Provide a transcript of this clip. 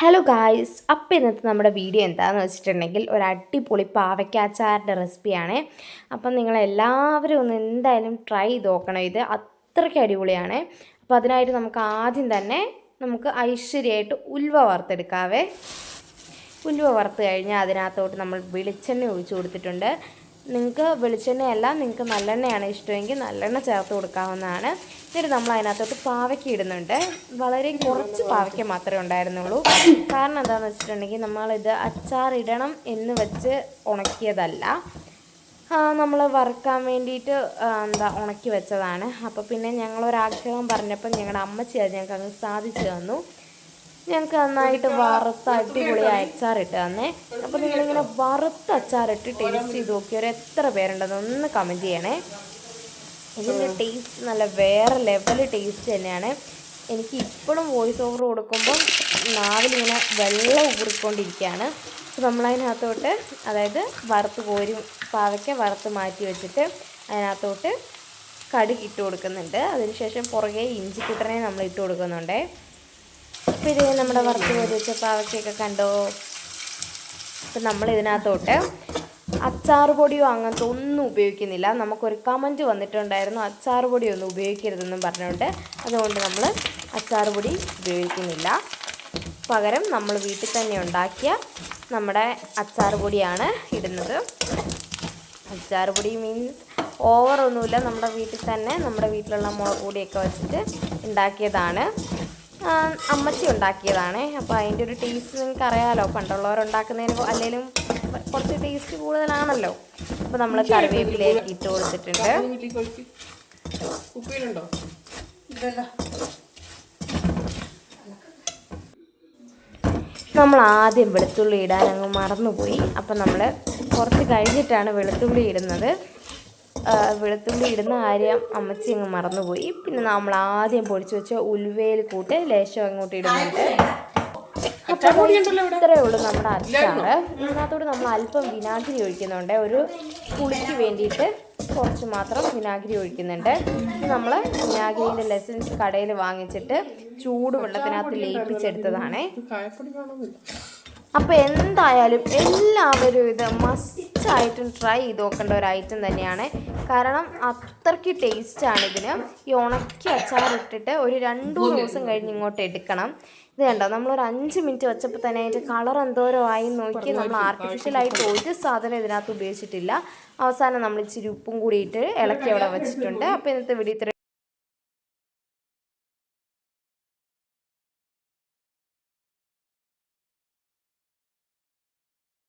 Hello guys അപ്പം ഇന്നത്തെ നമ്മുടെ വീഡിയോ എന്താണെന്ന് വെച്ചിട്ടുണ്ടെങ്കിൽ ഒരു അടിപൊളി പാവയ്ക്കാച്ചാറിന്റെ റെസിപ്പിയാണ് അപ്പം നിങ്ങളെല്ലാവരും ഒന്ന് എന്തായാലും ട്രൈ ചെയ്ത് നോക്കണം. ഇത് അത്രയ്ക്ക് അടിപൊളിയാണ്. അപ്പോൾ അതിനായിട്ട് നമുക്ക് ആദ്യം തന്നെ നമുക്ക് ഐശ്വര്യമായിട്ട് ഉൽവ വറുത്തെടുക്കാവേ. ഉലുവ വറുത്ത് കഴിഞ്ഞാൽ അതിനകത്തോട്ട് നമ്മൾ വെളിച്ചെണ്ണ ഒഴിച്ചു കൊടുത്തിട്ടുണ്ട്. നിങ്ങൾക്ക് വെളിച്ചെണ്ണയല്ല നിങ്ങൾക്ക് നല്ലെണ്ണയാണ് ഇഷ്ടമെങ്കിൽ നല്ലെണ്ണ ചേർത്ത് കൊടുക്കാവുന്നതാണ്. എന്നിട്ട് നമ്മൾ അതിനകത്തോട്ട് പാവയ്ക്ക ഇടുന്നുണ്ട്. വളരെ കുറച്ച് പാവയ്ക്ക മാത്രമേ ഉണ്ടായിരുന്നുള്ളൂ. കാരണം എന്താണെന്ന് വെച്ചിട്ടുണ്ടെങ്കിൽ നമ്മളിത് അച്ചാറിടണം എന്ന് വെച്ച് ഉണക്കിയതല്ല. നമ്മൾ വറുക്കാൻ വേണ്ടിയിട്ട് എന്താ ഉണക്കി വെച്ചതാണ്. അപ്പോൾ പിന്നെ ഞങ്ങളൊരാഗ്രഹം പറഞ്ഞപ്പോൾ ഞങ്ങളുടെ അമ്മച്ചി അത് ഞങ്ങൾക്ക് അങ്ങ് സാധിച്ചു തന്നു. ഞങ്ങൾക്ക് നന്നായിട്ട് വറുത്ത് അടിപൊളി അച്ചാറിട്ട് തന്നേ. അപ്പോൾ നിങ്ങളിങ്ങനെ വറുത്ത് അച്ചാറിട്ട് ടേസ്റ്റ് ചെയ്ത് നോക്കിയവർ എത്ര പേരുണ്ടെന്ന് ഒന്ന് കമന്റ് ചെയ്യണേ. ഇതിന്റെ ടേസ്റ്റ് നല്ല വേറെ ലെവൽ ടേസ്റ്റ് തന്നെയാണ്. എനിക്ക് ഇപ്പോഴും വോയിസ് ഓവർ കൊടുക്കുമ്പം നാവിലിങ്ങനെ വെള്ളം ഊറിക്കൊണ്ടിരിക്കുകയാണ്. അപ്പോൾ നമ്മളതിനകത്തോട്ട് അതായത് വറുത്ത് കോരി പാവയ്ക്ക വറുത്ത് മാറ്റി വെച്ചിട്ട് അതിനകത്തോട്ട് കടുക് ഇട്ട് കൊടുക്കുന്നുണ്ട്. അതിനുശേഷം പുറകെ ഇഞ്ചിക്കുട്ടനെ നമ്മൾ ഇട്ട് കൊടുക്കുന്നുണ്ട്. അപ്പോൾ ഇത് നമ്മുടെ വറുത്ത് കോരി വെച്ച പാവയ്ക്കൊക്കെ കണ്ടോ? അപ്പം നമ്മൾ ഇതിനകത്തോട്ട് അച്ചാർ പൊടിയോ അങ്ങനത്തെ ഒന്നും ഉപയോഗിക്കുന്നില്ല. നമുക്കൊരു കമന്റ് വന്നിട്ടുണ്ടായിരുന്നു അച്ചാർ പൊടിയൊന്നും ഉപയോഗിക്കരുതെന്നും പറഞ്ഞുകൊണ്ട് അതുകൊണ്ട് നമ്മൾ അച്ചാർ പൊടി ഉപയോഗിക്കുന്നില്ല. പകരം നമ്മൾ വീട്ടിൽ തന്നെ ഉണ്ടാക്കിയ നമ്മുടെ അച്ചാർ പൊടിയാണ് ഇടുന്നത്. അച്ചാർ പൊടി മീൻസ് ഓവറൊന്നുമില്ല നമ്മുടെ വീട്ടിൽ തന്നെ നമ്മുടെ വീട്ടിലുള്ള മുളക് പൊടിയൊക്കെ വെച്ചിട്ട് ഉണ്ടാക്കിയതാണ്. അമ്മച്ചി ഉണ്ടാക്കിയതാണ്. അപ്പോൾ അതിന്റെ ഒരു ടേസ്റ്റ് നിങ്ങൾക്ക് അറിയാമല്ലോ പണ്ടുള്ളവരുണ്ടാക്കുന്നതിന് അല്ലെങ്കിലും കുറച്ച് ടേസ്റ്റ് കൂടുതലാണല്ലോ. അപ്പോൾ നമ്മൾ കറിവേപ്പിലേക്ക് ഇട്ട് കൊടുത്തിട്ടുണ്ട്. നമ്മൾ ആദ്യം വെളുത്തുള്ളി ഇടാൻ അങ്ങ് മറന്നുപോയി. അപ്പം നമ്മൾ കുറച്ച് കഴിഞ്ഞിട്ടാണ് വെളുത്തുള്ളി ഇടുന്നത്. വെളുത്തുള്ളി ഇടുന്ന കാര്യം അമ്മച്ചി അങ്ങ് മറന്നുപോയി. പിന്നെ നമ്മൾ ആദ്യം പൊടിച്ചു വെച്ച ഉലുവയിൽ കൂട്ട് ലേശം അങ്ങോട്ട് ഇടുന്നുണ്ട്. അപ്പോൾ ഇത്രയേ ഉള്ളൂ നമ്മുടെ അച്ചാറ്. ഇതിനകത്തോട് നമ്മൾ അല്പം വിനാഗിരി ഒഴിക്കുന്നുണ്ട്. ഒരു പുളിക്ക് വേണ്ടിയിട്ട് കുറച്ച് മാത്രം വിനാഗിരി ഒഴിക്കുന്നുണ്ട്. നമ്മൾ വിനാഗിരിന്റെ ലെസൻസ് കടയിൽ വാങ്ങിച്ചിട്ട് ചൂട് വെള്ളത്തിനകത്ത് ലയിപ്പിച്ചെടുത്തതാണേ. അപ്പോൾ എന്തായാലും എല്ലാവരും ഇത് മസ്റ്റായിട്ടും ട്രൈ ചെയ്ത് നോക്കേണ്ട ഒരു ഐറ്റം തന്നെയാണ്. കാരണം അത്രയ്ക്ക് ടേസ്റ്റാണ് ഇതിന്. ഈ ഉണക്കി അച്ചാറിട്ടിട്ട് ഒരു രണ്ട് മൂന്ന് ദിവസം കഴിഞ്ഞ് ഇങ്ങോട്ട് എടുക്കണം. ഇത് കണ്ടോ? നമ്മളൊരു അഞ്ച് മിനിറ്റ് വെച്ചപ്പോൾ തന്നെ അതിന്റെ കളർ എന്തോരോ ആയി നോക്കി നമ്മൾ ആർട്ടിഫിഷ്യലായിട്ട് ഒരു സാധനം ഇതിനകത്ത് ഉപയോഗിച്ചിട്ടില്ല. അവസാനം നമ്മൾ ഇച്ചിരി ഉപ്പും കൂടിയിട്ട് ഇളക്കി അവിടെ വെച്ചിട്ടുണ്ട്. അപ്പോൾ ഇന്നത്തെ വീഡിയോ